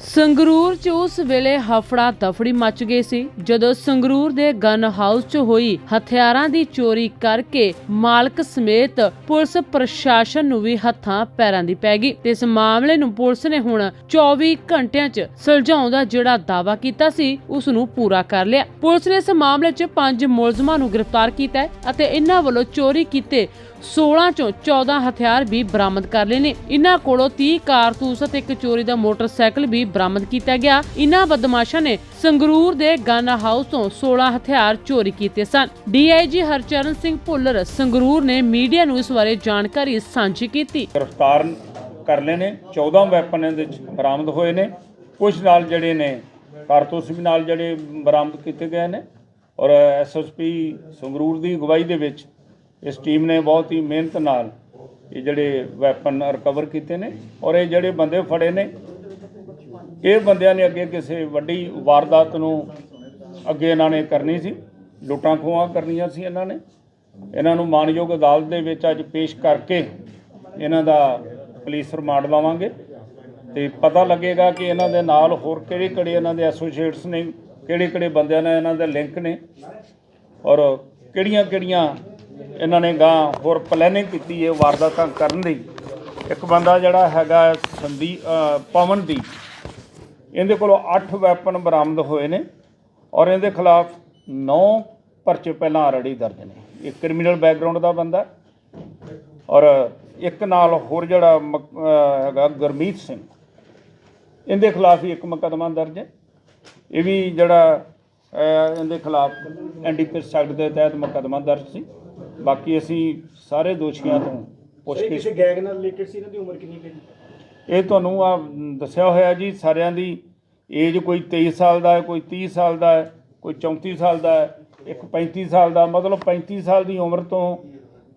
ਸੰਗਰੂਰ 'ਚ ਉਸ ਵੇਲੇ ਹਫੜਾ ਦਫੜੀ ਮਚ ਗਈ ਸੀ, ਜਦੋਂ ਸੰਗਰੂਰ ਦੇ ਗਨ ਹਾਊਸ 'ਚ ਹੋਈ ਹਥਿਆਰਾਂ ਦੀ ਚੋਰੀ ਕਰਕੇ ਮਾਲਕ ਸਮੇਤ ਪੁਲਿਸ ਪ੍ਰਸ਼ਾਸਨ ਨੂੰ ਵੀ ਹੱਥਾਂ ਪੈਰਾਂ ਦੀ ਪੈ ਗਈ। ਤੇ ਇਸ ਮਾਮਲੇ ਨੂੰ ਪੁਲਿਸ ਨੇ ਹੁਣ 24 ਘੰਟਿਆਂ 'ਚ ਸੁਲਝਾਉਣ ਦਾ ਜਿਹੜਾ ਦਾਵਾ ਕੀਤਾ ਸੀ, ਉਸ ਨੂੰ ਪੂਰਾ ਕਰ ਲਿਆ। ਪੁਲਿਸ ਨੇ ਇਸ ਮਾਮਲੇ 'ਚ ਪੰਜ ਮੁਲਜ਼ਮਾਂ ਨੂੰ ਗ੍ਰਿਫਤਾਰ ਕੀਤਾ ਅਤੇ ਇਹਨਾਂ ਵੱਲੋਂ ਚੋਰੀ ਕੀਤੇ 16 ਚੋਂ 14 ਹਥਿਆਰ ਵੀ ਬਰਾਮਦ ਕਰ ਲਏ ਨੇ। ਇਹਨਾਂ ਕੋਲੋਂ 30 ਕਾਰਤੂਸ ਅਤੇ ਇੱਕ ਚੋਰੀ ਦਾ ਮੋਟਰਸਾਈਕਲ ਵੀ ਬਰਾਮਦ ਕੀਤਾ ਗਿਆ। ਇਹਨਾਂ ਬਦਮਾਸ਼ਾਂ ਨੇ ਸੰਗਰੂਰ ਦੇ ਗਨ ਹਾਊਸ ਤੋਂ 16 ਹਥਿਆਰ ਚੋਰੀ ਕੀਤੇ ਸਨ। ਡੀਆਈਜੀ ਹਰਚਰਨ ਸਿੰਘ ਭੁੱਲਰ ਸੰਗਰੂਰ ਨੇ ਮੀਡੀਆ ਨੂੰ ਇਸ ਬਾਰੇ ਜਾਣਕਾਰੀ ਸਾਂਝੀ ਕੀਤੀ। ਗ੍ਰਿਫਤਾਰ ਕਰ ਲਏ ਨੇ। 14 ਵੈਪਨ ਇਹਦੇ ਵਿੱਚ ਬਰਾਮਦ ਹੋਏ ਨੇ। ਕੁਝ ਨਾਲ ਜਿਹੜੇ ਨੇ ਕਾਰਤੂਸ ਵੀ ਨਾਲ ਜਿਹੜੇ ਬਰਾਮਦ ਕੀਤੇ ਗਏ ਨੇ। ਔਰ ਐਸਐਸਪੀ ਸੰਗਰੂਰ ਦੀ ਅਗਵਾਈ ਦੇ ਵਿੱਚ ਇਸ ਟੀਮ ਨੇ ਬਹੁਤ ਹੀ ਮਿਹਨਤ ਨਾਲ ਇਹ ਜਿਹੜੇ ਵੈਪਨ ਰਿਕਵਰ ਕੀਤੇ ਨੇ ਔਰ ਇਹ ਜਿਹੜੇ ਬੰਦੇ ਫੜੇ ਨੇ, ਇਹ ਬੰਦਿਆਂ ਨੇ ਅੱਗੇ ਕਿਸੇ ਵੱਡੀ ਵਾਰਦਾਤ ਨੂੰ ਅੱਗੇ ਇਹਨਾਂ ਨੇ ਕਰਨੀ ਸੀ, ਲੁੱਟਾਂ ਖੋਹਾਂ ਕਰਨੀਆਂ ਸੀ ਇਹਨਾਂ ਨੇ। ਇਹਨਾਂ ਨੂੰ ਮਾਨਯੋਗ ਅਦਾਲਤ ਦੇ ਵਿੱਚ ਅੱਜ ਪੇਸ਼ ਕਰਕੇ ਇਹਨਾਂ ਦਾ ਪੁਲਿਸ ਰਿਮਾਂਡ ਲਵਾਂਗੇ ਤੇ ਪਤਾ ਲੱਗੇਗਾ ਕਿ ਇਹਨਾਂ ਦੇ ਨਾਲ ਹੋਰ ਕਿਹੜੇ ਕਿਹੜੇ ਇਹਨਾਂ ਦੇ ਐਸੋਸੀਏਟਸ ਨੇ, ਕਿਹੜੇ ਕਿਹੜੇ ਬੰਦਿਆਂ ਨਾਲ ਇਹਨਾਂ ਦੇ ਲਿੰਕ ਨੇ ਔਰ ਕਿਹੜੀਆਂ ਕਿਹੜੀਆਂ ਇਹਨਾਂ ਨੇ ਗਾਂ ਹੋਰ ਪਲੈਨਿੰਗ ਕੀਤੀ ਹੈ ਵਾਰਦਾਤਾਂ ਕਰਨ ਦੀ। ਇੱਕ ਬੰਦਾ ਜਿਹੜਾ ਹੈਗਾ ਸੰਦੀ ਪਵਨਦੀਪ ਇਹਦੇ ਕੋਲੋਂ 8 ਵੈਪਨ ਬਰਾਮਦ ਹੋਏ ਨੇ ਔਰ ਇਹਦੇ ਖਿਲਾਫ 9 ਪਰਚੇ ਪਹਿਲਾਂ ਆਲਰੇਡੀ ਦਰਜ ਨੇ। ਇਹ ਕ੍ਰਿਮੀਨਲ ਬੈਕਗ੍ਰਾਉਂਡ ਦਾ ਬੰਦਾ ਔਰ ਇੱਕ ਨਾਲ ਹੋਰ ਜਿਹੜਾ ਮਕ- ਹੈਗਾ ਗੁਰਮੀਤ ਸਿੰਘ। ਇਹਦੇ ਖਿਲਾਫ ਹੀ ਇੱਕ ਮੁਕੱਦਮਾ ਦਰਜ ਹੈ। ਇਹ ਵੀ ਜਿਹੜਾ ਇਹਦੇ ਖਿਲਾਫ ਐਨਡੀਪੀਐਸ ਐਕਟ ਦੇ ਤਹਿਤ ਮੁਕੱਦਮਾ ਦਰਜ ਸੀ। ਬਾਕੀ ਅਸੀਂ ਸਾਰੇ ਦੋਸ਼ੀਆਂ ਤੋਂ ਪੁੱਛਗਿੱਛ ਕਿਸੇ ਗੈਂਗ ਨਾਲ ਰਿਲੇਟਡ ਸੀ ਇਹਨਾਂ ਦੀ ਉਮਰ ਕਿੰਨੀ ਹੈ ਜੀ? ਇਹ ਤੁਹਾਨੂੰ ਆ ਦੱਸਿਆ ਹੋਇਆ ਜੀ ਸਾਰਿਆਂ ਦੀ। ਏਜ ਕੋਈ 23 ਸਾਲ ਦਾ ਹੈ ਕੋਈ 30 ਸਾਲ ਦਾ ਹੈ ਕੋਈ 34 ਸਾਲ ਦਾ ਹੈ ਇੱਕ 35 ਸਾਲ ਦਾ ਮਤਲਬ 35 ਸਾਲ ਦੀ ਉਮਰ ਤੋਂ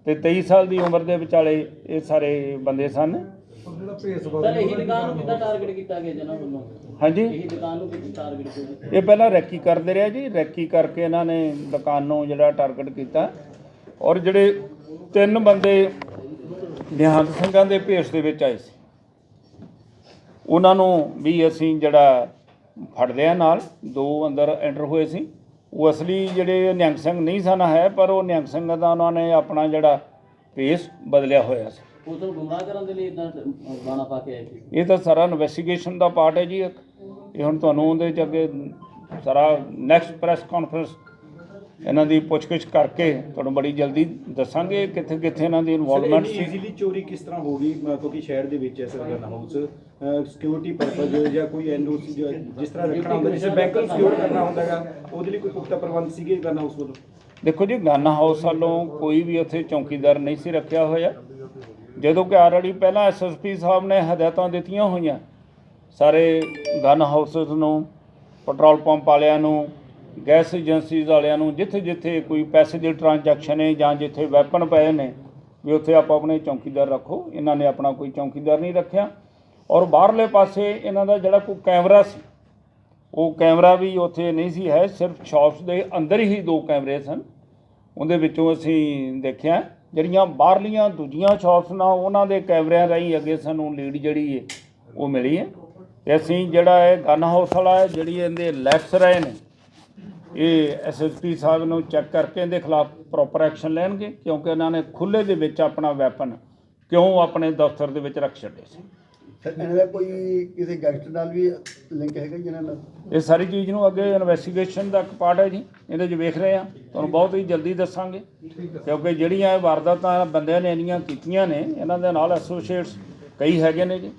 ਤੇ 23 ਸਾਲ ਦੀ ਉਮਰ ਦੇ ਵਿਚਾਲੇ ਇਹ ਸਾਰੇ ਬੰਦੇ ਸਨ। ਸਰ ਇਹੀ ਦੁਕਾਨ ਨੂੰ ਕਿੱਦਾਂ ਟਾਰਗੇਟ ਕੀਤਾ ਗਿਆ ਜਨਾਬ ਵੱਲੋਂ? ਹਾਂਜੀ। ਇਹੀ ਦੁਕਾਨ ਨੂੰ ਕਿੱਦਾਂ ਟਾਰਗੇਟ ਕੀਤਾ? ਇਹ ਪਹਿਲਾਂ ਰੈਕੀ ਕਰਦੇ ਰਿਹਾ ਜੀ ਰੈਕੀ ਕਰਕੇ ਇਹਨਾਂ ਨੇ ਦੁਕਾਨ ਨੂੰ ਜਿਹੜਾ ਟਾਰਗੇਟ ਕੀਤਾ। ਔਰ ਜਿਹੜੇ ਤਿੰਨ ਬੰਦੇ ਨਿਹੰਗ ਸਿੰਘਾਂ ਦੇ ਭੇਸ ਦੇ ਵਿੱਚ ਆਏ ਸੀ ਉਹਨਾਂ ਨੂੰ ਵੀ ਅਸੀਂ ਜਿਹੜਾ ਫੜ ਲਿਆ ਨਾਲ ਦੋ ਅੰਦਰ ਐਂਟਰ ਹੋਏ ਸੀ। ਉਹ ਅਸਲੀ ਜਿਹੜੇ ਨਿਹੰਗ ਸਿੰਘ ਨਹੀਂ ਸਨ ਹੈ ਪਰ ਉਹ ਨਿਹੰਗ ਸਿੰਘ ਦਾ ਉਹਨਾਂ ਨੇ ਆਪਣਾ ਜਿਹੜਾ ਭੇਸ ਬਦਲਿਆ ਹੋਇਆ ਸੀ। ਉਸ ਨੂੰ ਗੁੰਮਰਾਹ ਕਰਨ ਦੇ ਲਈ ਇਦਾਂ ਬਾਣਾ ਪਾ ਕੇ ਆਏ ਸੀ। ਇਹ ਤਾਂ ਸਾਰਾ ਇਨਵੈਸਟੀਗੇਸ਼ਨ ਦਾ ਪਾਰਟ ਹੈ ਜੀ ਇਹ ਹੁਣ ਤੁਹਾਨੂੰ ਉਹਦੇ ਚ ਅੱਗੇ ਸਾਰਾ ਨੈਕਸਟ ਪ੍ਰੈਸ ਕਾਨਫਰੰਸ ਇਹਨਾਂ ਦੀ ਪੁੱਛਗਿੱਛ ਕਰਕੇ ਤੁਹਾਨੂੰ ਬੜੀ ਜਲਦੀ ਦੱਸਾਂਗੇ ਕਿੱਥੇ ਕਿੱਥੇ ਇਹਨਾਂ ਦੀ ਇਨਵੋਲਵਮੈਂਟ ਸੀ। ਈਜ਼ੀਲੀ ਚੋਰੀ ਕਿਸ ਤਰ੍ਹਾਂ ਹੋ ਗਈ? ਅਹ ਕਿਉਂਕਿ ਸ਼ਹਿਰ ਦੇ ਵਿੱਚ ਹੈ sir gun house security purpose ਜਾਂ ਕੋਈ ਐਨਓਸੀ ਜਿਸ ਤਰ੍ਹਾਂ ਰੱਖਣਾ ਹੁੰਦਾ ਜਿਵੇਂ ਬੈਂਕ ਨੂੰ ਸਿਕਿਉਰ ਕਰਨਾ ਹੁੰਦਾ ਹੈਗਾ ਉਹਦੇ ਲਈ ਕੋਈ ਪੁਖਤਾ ਪ੍ਰਬੰਧ ਸੀਗੇ ਗਨ ਹਾਊਸ ਵੱਲੋਂ? ਦੇਖੋ ਜੀ ਗਨ ਹਾਊਸ ਵੱਲੋਂ ਕੋਈ ਵੀ ਉੱਥੇ ਚੌਕੀਦਾਰ ਨਹੀਂ ਸੀ ਰੱਖਿਆ ਹੋਇਆ। ਜਦੋਂ ਕਿ ਆਲਰੇਡੀ ਪਹਿਲਾਂ ਐਸਐਸਪੀ ਸਾਹਿਬ ਨੇ ਹਦਾਇਤਾਂ ਦਿੱਤੀਆਂ ਹੋਈਆਂ। ਸਾਰੇ ਗਨ ਹਾਊਸਸ ਨੂੰ ਪੈਟਰੋਲ ਪੰਪ ਵਾਲਿਆਂ ਨੂੰ ਗੈਸ ਏਜੰਸੀਜ਼ ਵਾਲਿਆਂ ਨੂੰ ਜਿੱਥੇ ਜਿੱਥੇ ਕੋਈ ਪੈਸੇ ਦੀ ਟ੍ਰਾਂਜੈਕਸ਼ਨ ਹੈ ਜਾਂ ਜਿੱਥੇ ਵੈਪਨ ਪਏ ਨੇ, ਵੀ ਉੱਥੇ ਆਪਾਂ ਆਪਣੇ ਚੌਕੀਦਾਰ ਰੱਖੋ। ਇਹਨਾਂ ਨੇ ਆਪਣਾ ਕੋਈ ਚੌਕੀਦਾਰ ਨਹੀਂ ਰੱਖਿਆ। ਔਰ ਬਾਹਰਲੇ ਪਾਸੇ ਇਹਨਾਂ ਦਾ ਜਿਹੜਾ ਕੋਈ ਕੈਮਰਾ ਸੀ, ਉਹ ਕੈਮਰਾ ਵੀ ਉੱਥੇ ਨਹੀਂ ਸੀ, ਹੈ ਸਿਰਫ ਸ਼ਾਪਸ ਦੇ ਅੰਦਰ ਹੀ ਦੋ ਕੈਮਰੇ ਸਨ। ਉਹਦੇ ਵਿੱਚੋਂ ਅਸੀਂ ਦੇਖਿਆ, ਜਿਹੜੀਆਂ ਬਾਹਰਲੀਆਂ ਦੂਜੀਆਂ ਸ਼ਾਪਸ ਨਾਲ ਉਹਨਾਂ ਦੇ ਕੈਮਰਿਆਂ ਰਾਹੀਂ ਅੱਗੇ ਸਾਨੂੰ ਲੀਡ ਜਿਹੜੀ ਹੈ, ਉਹ ਮਿਲੀ ਹੈ। ਤੇ ਅਸੀਂ ਜਿਹੜਾ ਇਹ ਗਨ ਹਾਊਸ ਵਾਲਾ ਹੈ, ਜਿਹੜੀ ਇਹਦੇ ਲੈਟਸ ਰਹੇ ਨੇ ਇਹ ਐਸਐਸਪੀ ਸਾਹਿਬ ਨੂੰ ਚੈੱਕ ਕਰਕੇ ਇਹਦੇ ਖਿਲਾਫ ਪ੍ਰੋਪਰ ਐਕਸ਼ਨ ਲੈਣਗੇ ਕਿਉਂਕਿ ਇਹਨਾਂ ਨੇ ਖੁੱਲੇ ਦੇ ਵਿੱਚ ਆਪਣਾ ਵੈਪਨ ਕਿਉਂ ਆਪਣੇ ਦਫ਼ਤਰ ਦੇ ਵਿੱਚ ਰੱਖ ਛੱਡੇ ਸੀ। ਸਰ ਇਹਨਾਂ ਦਾ ਕੋਈ ਕਿਸੇ ਗੈਂਗਸਟਰ ਨਾਲ ਵੀ ਲਿੰਕ ਹੈਗਾ ਜੀ ਇਹਨਾਂ ਨਾਲ? ਇਹ ਸਾਰੀ ਚੀਜ਼ ਨੂੰ ਅੱਗੇ ਇਨਵੈਸਟੀਗੇਸ਼ਨ ਦਾ ਇੱਕ ਪਾਰਟ ਹੈ ਜੀ ਇਹਦੇ 'ਚ ਵੇਖ ਰਹੇ ਆ ਤੁਹਾਨੂੰ ਬਹੁਤ ਹੀ ਜਲਦੀ ਦੱਸਾਂਗੇ ਕਿਉਂਕਿ ਜਿਹੜੀਆਂ ਇਹ ਵਾਰਦਾਤਾਂ ਬੰਦਿਆਂ ਨੇ ਇੰਨੀਆਂ ਕੀਤੀਆਂ ਨੇ ਇਹਨਾਂ ਦੇ ਨਾਲ ਐਸੋਸੀਏਟਸ ਕਈ ਹੈਗੇ ਨੇ ਜੀ।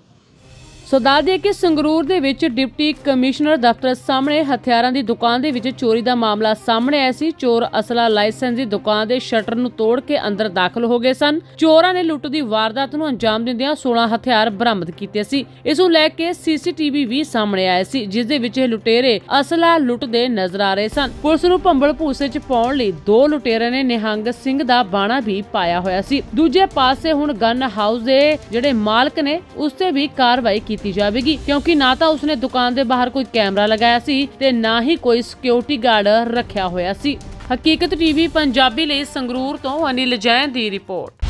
ਸੋ ਦੱਸ ਦਈਏ ਕਿ ਸੰਗਰੂਰ ਦੇ ਵਿੱਚ ਡਿਪਟੀ ਕਮਿਸ਼ਨਰ ਦਫ਼ਤਰ ਸਾਹਮਣੇ ਹਥਿਆਰਾਂ ਦੀ ਦੁਕਾਨ ਦੇ ਵਿੱਚ ਚੋਰੀ ਦਾ ਮਾਮਲਾ ਸਾਹਮਣੇ ਆਇਆ ਸੀ। ਚੋਰ ਅਸਲਾ ਲਾਇਸੈਂਸ ਦੀ ਦੁਕਾਨ ਦੇ ਸ਼ਟਰ ਨੂੰ ਤੋੜ ਕੇ ਅੰਦਰ ਦਾਖਲ ਹੋ ਗਏ ਸਨ। ਚੋਰਾਂ ਨੇ ਲੁੱਟ ਦੀ ਵਾਰਦਾਤ ਨੂੰ ਅੰਜਾਮ ਦਿੰਦਿਆਂ 16 ਹਥਿਆਰ ਬਰਾਮਦ ਕੀਤੇ ਸੀ। ਇਸ ਨੂੰ ਲੈ ਕੇ ਸੀਸੀਟੀਵੀ ਵੀ ਸਾਹਮਣੇ ਆਇਆ ਸੀ, ਜਿਸ ਦੇ ਵਿੱਚ ਇਹ ਲੁਟੇਰੇ ਅਸਲਾ ਲੁੱਟਦੇ ਨਜ਼ਰ ਆ ਰਹੇ ਸਨ। ਪੁਲਿਸ ਨੂੰ ਭੰਬਲ ਭੂਸੇ 'ਚ ਪਾਉਣ ਲਈ ਦੋ ਲੁਟੇਰਿਆਂ ਨੇ ਨਿਹੰਗ ਸਿੰਘ ਦਾ ਬਾਣਾ ਵੀ ਪਾਇਆ ਹੋਇਆ ਸੀ। ਦੂਜੇ ਪਾਸੇ ਹੁਣ ਗਨ ਹਾਊਸ ਦੇ ਜਿਹੜੇ ਮਾਲਕ ਨੇ, ਉਸ ਤੇ ਵੀ ਕਾਰਵਾਈ ਕੀਤੀ ਜਾਵੇਗੀ, ਕਿਉਂਕਿ ਨਾ ਤਾਂ ਉਸਨੇ ਦੁਕਾਨ ਦੇ ਬਾਹਰ ਕੋਈ ਕੈਮਰਾ ਲਗਾਇਆ ਸੀ ਤੇ ਨਾ ਹੀ ਕੋਈ ਸਿਕਿਉਰਿਟੀ ਗਾਰਡ ਰੱਖਿਆ ਹੋਇਆ ਸੀ। ਹਕੀਕਤ ਟੀਵੀ ਪੰਜਾਬੀ ਲਈ ਸੰਗਰੂਰ ਤੋਂ ਅਨਿਲ ਜੈਨ ਦੀ ਰਿਪੋਰਟ।